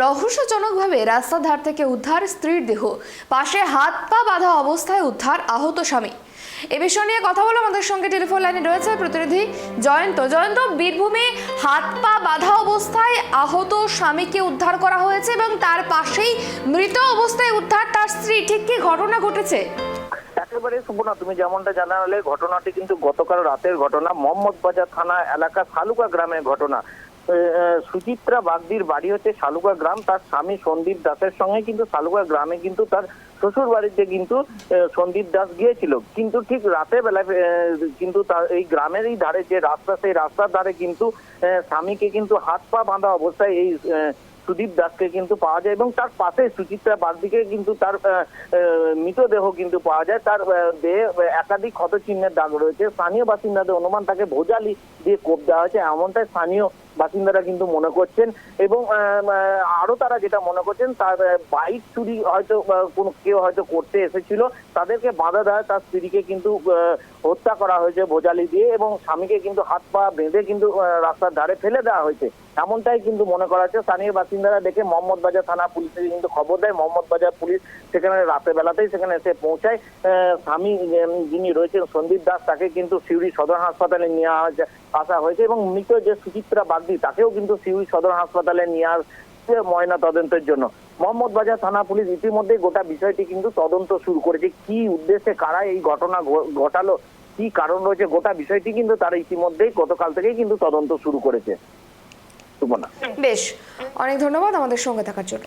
রহস্যজনকভাবে রাস্তার ধার থেকে উদ্ধার স্ত্রীর দেহ। পাশে হাত পা বাঁধা অবস্থায় উদ্ধার আহত স্বামী। এ বিষয় নিয়ে কথা বলে আমাদের সঙ্গে টেলিফোন লাইনে রয়েছে প্রতিনিধি জয়ন্ত। জয়ন্ত, বীরভূমে হাত পা বাঁধা অবস্থায় আহত স্বামীকে উদ্ধার করা হয়েছে এবং তার পাশেই মৃত অবস্থায় উদ্ধার তার স্ত্রী। ঠিক কি ঘটনা ঘটেছে? একেবারে সুবর্ণা তুমি যেমনটা জানালে, ঘটনাটি কিন্তু গতকাল রাতের ঘটনা। মোহাম্মদ বাজার থানা এলাকা শালুকা গ্রামের ঘটনা। সুচিত্রা বাগদির বাড়ি হচ্ছে শালুকা গ্রাম। তার স্বামী সন্দীপ দাসের সঙ্গে কিন্তু শালুকা গ্রামে কিন্তু তার শ্বশুর বাড়িতে কিন্তু সন্দীপ দাস গিয়েছিল। কিন্তু ঠিক রাতের বেলায় কিন্তু তার এই গ্রামেরই ধারে যে রাস্তা, সেই রাস্তার ধারে কিন্তু স্বামীকে কিন্তু হাত পা বাঁধা অবস্থায় এই সুদীপ দাসকে কিন্তু পাওয়া যায় এবং তার পাশে সুচিত্রা বাগদিকে কিন্তু তার মৃতদেহ কিন্তু পাওয়া যায়। তার দেহে একাধিক ক্ষত চিহ্নের দাগ রয়েছে। স্থানীয় বাসিন্দাদের অনুমান, তাকে ভোজালি দিয়ে কোপ দেওয়া হয়েছে। এমনটাই স্থানীয় বাসিন্দারা কিন্তু মনে করছেন এবং আরও তারা যেটা মনে করছেন, তার বাইক চুরি হয়তো কোনো কেউ হয়তো করতে এসেছিল, তাদেরকে বাধা দেয় তার স্ত্রীকে কিন্তু হত্যা করা হয়েছে ভোজালি দিয়ে এবং স্বামীকে কিন্তু হাত পা বেঁধে কিন্তু রাস্তার ধারে ফেলে দেওয়া হয়েছে। এমনটাই কিন্তু মনে করা হচ্ছে। স্থানীয় বাসিন্দারা দেখে মোহাম্মদ বাজার থানা পুলিশে কিন্তু খবর দেয়। মোহাম্মদ বাজার পুলিশ সেখানে রাতের বেলাতেই সেখানে এসে পৌঁছায়। স্বামী যিনি রয়েছেন সন্দীপ দাস, তাকে কিন্তু সিউড়ি সদর হাসপাতালে নিয়ে আসা হয়েছে এবং মৃত যে সুচিত্রা বাগদি তাকেও কিন্তু সিউই সদর হাসপাতালে নিয়ে আসছে ময়না তদন্তের জন্য। মোহাম্মদ বাজার থানা পুলিশ ইতিমধ্যে গোটা বিষয়টি কিন্তু তদন্ত শুরু করেছে। কি উদ্দেশ্যে, কারা এই ঘটনা ঘটালো, কি কারণ রয়েছে, গোটা বিষয়টি কিন্তু তারা ইতিমধ্যে গতকাল থেকেই কিন্তু তদন্ত শুরু করেছে। বেশ, অনেক ধন্যবাদ আমাদের সঙ্গে থাকার জন্য।